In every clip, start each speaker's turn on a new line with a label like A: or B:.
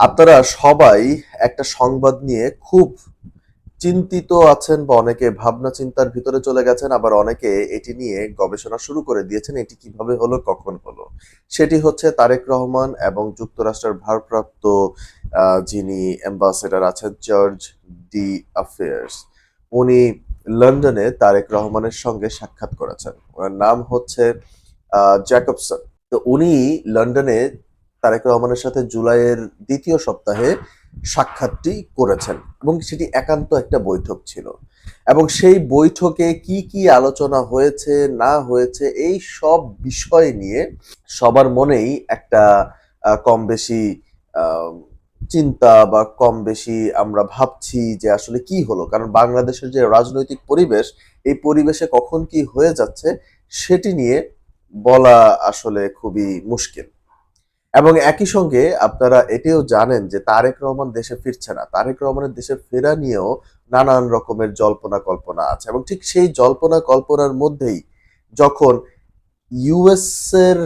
A: আপনারা সবাই একটা সংবাদ নিয়ে খুব চিন্তিত আছেন বা অনেকে ভাবনা চিন্তার ভিতরে চলে গেছেন, আবার অনেকে এটি নিয়ে গবেষণা শুরু করে দিয়েছেন এটি কীভাবে হলো, কখন হলো। সেটি হচ্ছে তারেক রহমান এবং যুক্তরাষ্ট্রের ভারপ্রাপ্ত যিনি অ্যাম্বাসেডার আছেন, জর্জ ডি অ্যাফেয়ার্স। উনি লন্ডনে তারেক রহমানের সঙ্গে সাক্ষাৎ করেছেন। ওনার নাম হচ্ছে জ্যাকবসন। তো উনি লন্ডনে তারেক রহমানের সাথে জুলাইয়ের দ্বিতীয় সপ্তাহে সাক্ষাৎটি করেছেন এবং সেটি একান্ত একটা বৈঠক ছিল। এবং সেই বৈঠকে কি কি আলোচনা হয়েছে, না হয়েছে, এই সব বিষয় নিয়ে সবার মনেই একটা কম বেশি চিন্তা বা কম বেশি আমরা ভাবছি যে আসলে কি হলো। কারণ বাংলাদেশের যে রাজনৈতিক পরিবেশ, এই পরিবেশে কখন কি হয়ে যাচ্ছে, সেটি নিয়ে বলা আসলে খুবই মুশকিল। এবং একই সঙ্গে আপনারা এটিও জানেন যে তারেক রহমান দেশে ফিরছে না। তারেক রহমানের দেশে ফেরা নিয়েও নানান রকমের জল্পনা কল্পনা আছে এবং ঠিক সেই জল্পনা কল্পনার মধ্যেই যখন ইউএস এর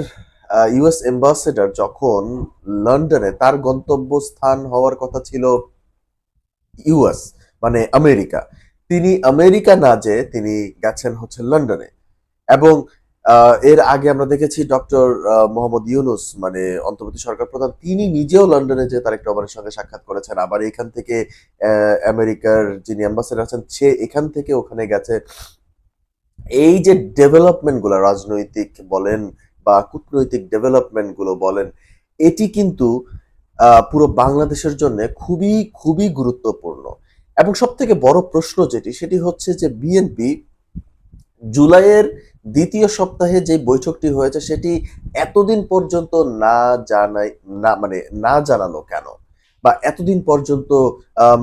A: ইউএস এম্বাসেডার যখন লন্ডনে তার গন্তব্যস্থান হওয়ার কথা ছিল ইউএস মানে আমেরিকা, তিনি আমেরিকা না যে তিনি গেছেন হচ্ছে লন্ডনে। এবং এর আগে আমরা দেখেছি ডক্টর মোহাম্মদ ইউনুস মানে অন্তর্বর্তী সরকার প্রধান, তিনি নিজেও লন্ডনে যে তারেক রহমানের সঙ্গে সাক্ষাৎ করেছেন। আবার এখান থেকে আমেরিকার যিনি অ্যাম্বাসেডার আছেন, সে এখান থেকে ওখানে গেছে। এই যে ডেভেলপমেন্টগুলো, রাজনৈতিক বলেন বা কূটনৈতিক ডেভেলপমেন্টগুলো বলেন, এটি কিন্তু পুরো বাংলাদেশের জন্য খুবই খুবই গুরুত্বপূর্ণ। এবং সব থেকে বড় প্রশ্ন যেটি, সেটি হচ্ছে যে বিএনপি জুলাইয়ের দ্বিতীয় সপ্তাহে যে বৈঠকটি হয়েছে সেটি এতদিন পর্যন্ত না জানাই, না মানে না জানালো কেন? বা এতদিন পর্যন্ত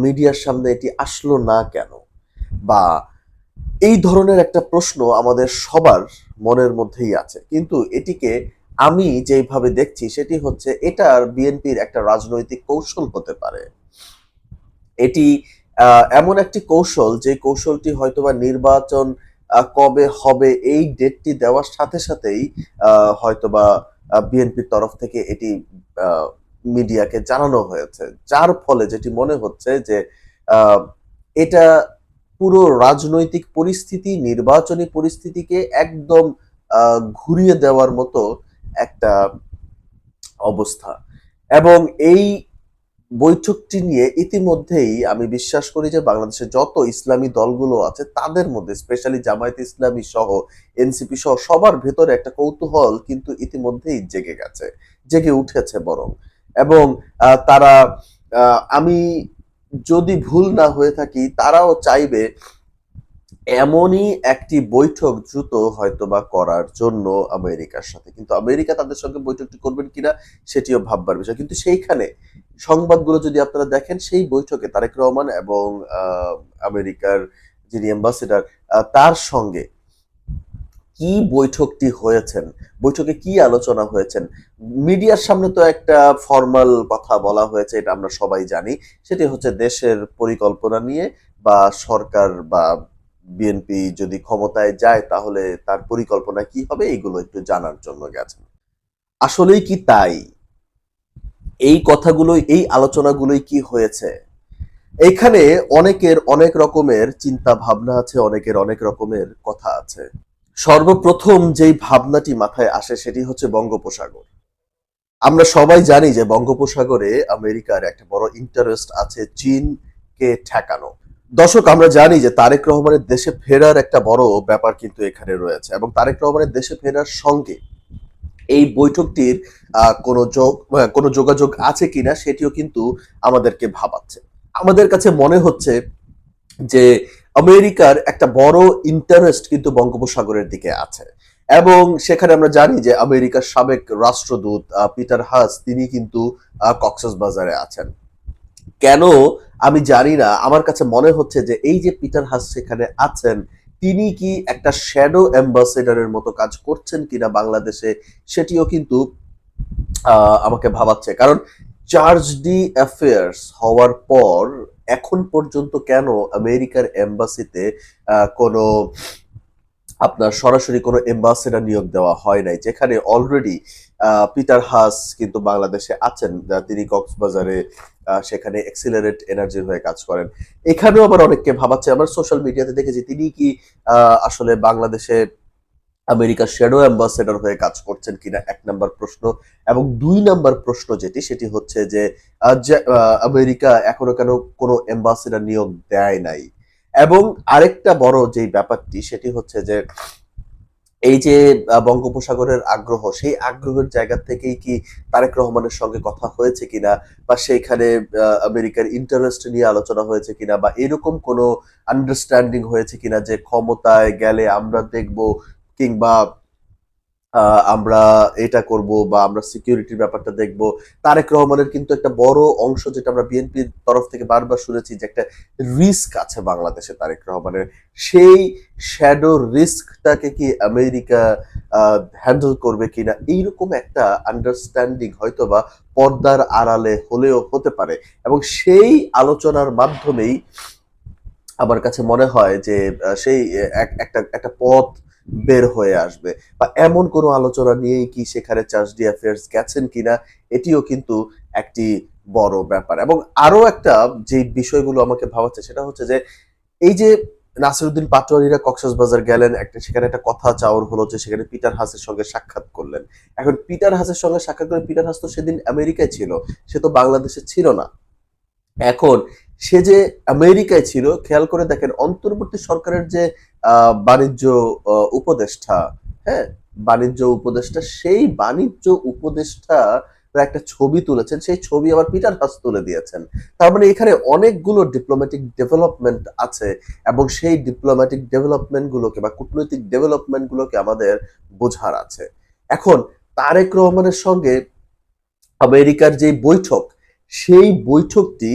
A: মিডিয়ার সামনে এটি আসলো না কেন? বা এই ধরনের একটা প্রশ্ন আমাদের সবার মনের মধ্যেই আছে। কিন্তু এটিকে আমি যেভাবে দেখছি সেটি হচ্ছে এটার বিএনপির একটা রাজনৈতিক কৌশল হতে পারে। এটি এমন একটি কৌশল যে কৌশলটি হয়তোবা নির্বাচন কবে হবে এই ডেটটি দেওয়ার সাথে সাথেই হয়তোবা বিএনপির তরফ থেকে এটি মিডিয়াকে জানানো হয়েছে। যার ফলে যেটি মনে হচ্ছে যে এটা পুরো রাজনৈতিক পরিস্থিতি, নির্বাচনী পরিস্থিতিকে একদম ঘুরিয়ে দেওয়ার মতো একটা অবস্থা। এবং এই বৈঠকটি নিয়ে ইতিমধ্যেই আমি বিশ্বাস করি যে বাংলাদেশে যত ইসলামী দলগুলো আছে, তাদের মধ্যে স্পেশালি জামায়াত ইসলামী সহ, এনসিপি সহ, সবার ভেতরে একটা কৌতূহল কিন্তু ইতিমধ্যেই জেগে গেছে, জেগে উঠেছে বরং। এবং তারা আমি যদি ভুল না হয়ে থাকি, তারাও চাইবে এমনই একটি বৈঠক দ্রুত হয়তোবা করার জন্য আমেরিকার সাথে। কিন্তু আমেরিকা তাদের সঙ্গে বৈঠকটি করবেন কিনা সেটিও ভাববার বিষয়। কিন্তু সেইখানে সংবাদগুলো যদি আপনারা দেখেন, সেই বৈঠকে তারেক রহমান এবং আমেরিকার যিনি অ্যাম্বাসেডার তার সঙ্গে কি বৈঠকটি হয়েছেন, বৈঠকে কি আলোচনা হয়েছেন, মিডিয়ার সামনে তো একটা ফর্মাল কথা বলা হয়েছে, এটা আমরা সবাই জানি। সেটি হচ্ছে দেশের পরিকল্পনা নিয়ে বা সরকার বা বিএনপি যদি ক্ষমতায় যায়, তাহলে তার পরিকল্পনা কি হবে? এইগুলো একটু জানার জন্য গেছেন। আসলেই কি তাই? এই কথাগুলোই এই আলোচনাগুলোই কি হয়েছে? এখানে অনেকের অনেক রকমের চিন্তা ভাবনা আছে, অনেকের অনেক রকমের কথা আছে। সর্বপ্রথম যেই ভাবনাটি মাথায় আসে, সেটি হচ্ছে বঙ্গোপসাগর। আমরা সবাই জানি যে বঙ্গোপসাগরে আমেরিকার একটা বড় ইন্টারেস্ট আছে চীনকে ঠেকানো। দর্শক, আমরা জানি যে তারেক রহমানের দেশে ফেরার একটা বড় ব্যাপার কিন্তু এখানে রয়েছে এবং তারেক রহমানের দেশে ফেরার সঙ্গে এই বৈঠকটির কোনো যোগ কোনো যোগাযোগ আছে কিনা সেটিও কিন্তু আমাদেরকে ভাবাচ্ছে। আমাদের কাছে মনে হচ্ছে যে আমেরিকার একটা বড় ইন্টারেস্ট কিন্তু বঙ্গোপসাগরের দিকে আছে এবং সেখানে আমরা জানি যে আমেরিকার সাবেক রাষ্ট্রদূত পিটার হাস, তিনি কিন্তু কক্সেস বাজারে আছেন। কেন আমি জানি না, আমার কাছে মনে হচ্ছে যে এই যে পিটার হাস সেখানে আছেন, তিনি কি একটা শ্যাডো অ্যাম্বাসেডারের মতো কাজ করছেন কিনা বাংলাদেশে, সেটিও কিন্তু আমাকে ভাবাচ্ছে। কারণ চার্জ ডি অ্যাফেয়ার্স হওয়ার পর, এখন পর্যন্ত কেন আমেরিকার এম্বাসিতে কোনো আপনার সরাসরি কোনো এম্বাসেডার নিয়োগ দেওয়া হয় নাই, যেখানে অলরেডি পিটার হাস কিন্তু বাংলাদেশে আছেন তিনি কক্সবাজারে সেখানে এক্সিলারেট এনার্জির হয়ে কাজ করেন। এখানেও আবার অনেককে ভাবাচ্ছে, আমার সোশ্যাল মিডিয়াতে দেখেছি, তিনি কি আসলে বাংলাদেশে আমেরিকার শ্যাডো অ্যাম্বাসেডর হয়ে কাজ করছেন কিনা, এক নাম্বার প্রশ্ন। এবং দুই নাম্বার প্রশ্ন যেটি, সেটি হচ্ছে যে আমেরিকা এখনও কেন কোনো অ্যাম্বাসেডর নিয়োগ দেয় নাই? এবং আরেকটা বড় যে ব্যাপারটি, সেটি হচ্ছে যে এই যে বঙ্গোপসাগরের আগ্রহ, সেই আগ্রহের জায়গা থেকেই কি তারেক রহমানের সঙ্গে কথা হয়েছে কিনা? বা সেইখানে আমেরিকার ইন্টারেস্ট নিয়ে আলোচনা হয়েছে কিনা? বা এরকম কোনো আন্ডারস্ট্যান্ডিং হয়েছে কিনা যে ক্ষমতায় গেলে আমরা দেখব কিংবা আমরা এটা করব বা আমরা সিকিউরিটির ব্যাপারটা দেখব। তারেক রহমানের কিন্তু একটা বড় অংশ যেটা আমরা বিএনপির তরফ থেকে বারবার শুনেছি যে একটা রিস্ক আছে বাংলাদেশে তারেক রহমানের। সেই শ্যাডো রিস্কটাকে কি আমেরিকা হ্যান্ডেল করবে কিনা, এইরকম একটা আন্ডারস্ট্যান্ডিং হয়তো বা পর্দার আড়ালে হলেও হতে পারে। এবং সেই আলোচনার মাধ্যমেই আমার কাছে মনে হয় যে সেই এক- একটা একটা পথ বের হয়ে আসবে। বা এমন কোনো আলোচনা নিয়েই কি সেখানে চার্জ ডি অ্যাফেয়ার্স গেছেন কিনা, এটিও কিন্তু একটি বড় ব্যাপার। এবং আরও একটা যে বিষয়গুলো আমাকে ভাবাচ্ছে সেটা হচ্ছে যে, এই যে নাসিরুদ্দিন পাটোয়ারিরা কক্সবাজার গেলেন, একটা সেখানে একটা কথা চাওয়ার হলো যে সেখানে পিটার হাসের সঙ্গে সাক্ষাৎ করলেন। এখন পিটার হাসের সঙ্গে সাক্ষাৎ করে পিটার হাস তো সেদিন আমেরিকায় ছিল, সে তো বাংলাদেশে ছিল না। এখন সে যে আমেরিকায় ছিল, খেয়াল করে দেখেন, অন্তর্বর্তী সরকারের যে বাণিজ্য উপদেষ্টা হ্যাঁ? বাণিজ্য উপদেষ্টা, সেই বাণিজ্য উপদেষ্টা একটা ছবি তুলেছেন। সেই ছবি আবার পিটার হাস তুলে দিয়েছেন। তার মানে এখানে অনেকগুলো ডিপ্লোম্যাটিক ডেভেলপমেন্ট আছে এবং সেই ডিপ্লোম্যাটিক ডেভেলপমেন্ট গুলোকে বা কূটনৈতিক ডেভেলপমেন্ট গুলোকে আমাদের বোঝার আছে। এখন, তারেক রহমানের সঙ্গে আমেরিকার যে বৈঠক, সেই বৈঠকটি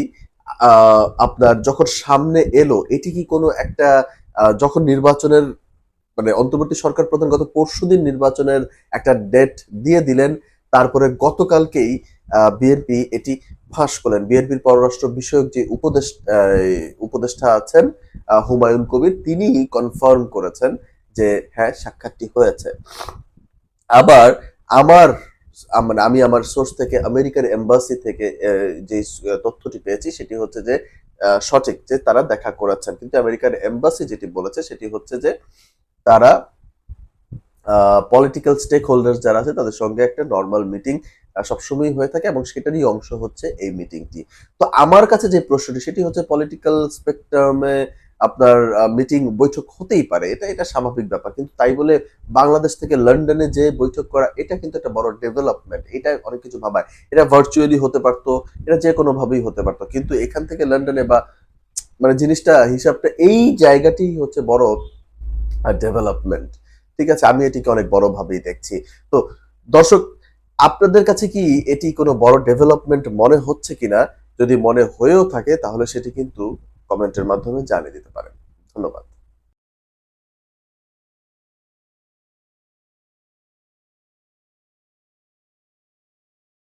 A: আপনার যখন সামনে এলো, এটি কি কোনো একটা যখন নির্বাচনের মানে অন্তর্বর্তী সরকার প্রধান গত পরশুদিন নির্বাচনের একটা ডেট দিয়ে দিলেন, তারপরে গতকালকেই বিএনপি এটি ফাঁস করলেন। বিএনপির পররাষ্ট্র বিষয়ক যে উপদেশ উপদেষ্টা আছেন হুমায়ুন কবির তিনি কনফার্ম করেছেন যে হ্যাঁ সাক্ষাৎটি হয়েছে। আবার আমার আম- মানে আমি আমার সোর্স থেকে, আমেরিকার এম্বাসি থেকে যে তথ্যটি পেয়েছি, সেটি হচ্ছে যে সঠিক যে, তারা দেখা করেছেন কিন্তু আমেরিকার এম্বাসি যেটি বলেছে, সেটি হচ্ছে যে, তারা পলিটিক্যাল স্টেক হোল্ডার যারা আছে, তাদের সঙ্গে একটা নর্মাল মিটিং সবসময় হয়ে থাকে এবং সেটারই অংশ হচ্ছে এই মিটিংটি তো আমার কাছে যে প্রশ্নটি, সেটি হচ্ছে পলিটিক্যাল স্পেকট্রামে আপনার মিটিং বৈঠক হতেই পারে। এটা এটা স্বাভাবিক ব্যাপার। কিন্তু তাই বলে বাংলাদেশ থেকে লন্ডনে যে বৈঠক করা, এটা কিন্তু একটা বড় ডেভেলপমেন্ট এটা অনেক কিছু ভাবায়। এটা ভার্চুয়ালি হতে পারতো, এটা যে কোনো ভাবেই হতে পারতো। কিন্তু এখান থেকে লন্ডনে বা মানে জিনিসটা, হিসাবটা, এই জায়গাটি হচ্ছে বড় ডেভেলপমেন্ট ঠিক আছে? আমি এটিকে অনেক বড় ভাবেই দেখছি। তো, দর্শক, আপনাদের কাছে কি এটি কোনো বড় ডেভেলপমেন্ট মনে হচ্ছে কিনা? যদি মনে হয়েও থাকে, তাহলে সেটি কিন্তু কমেন্টের মাধ্যমে জানিয়ে দিতে পারেন। ধন্যবাদ।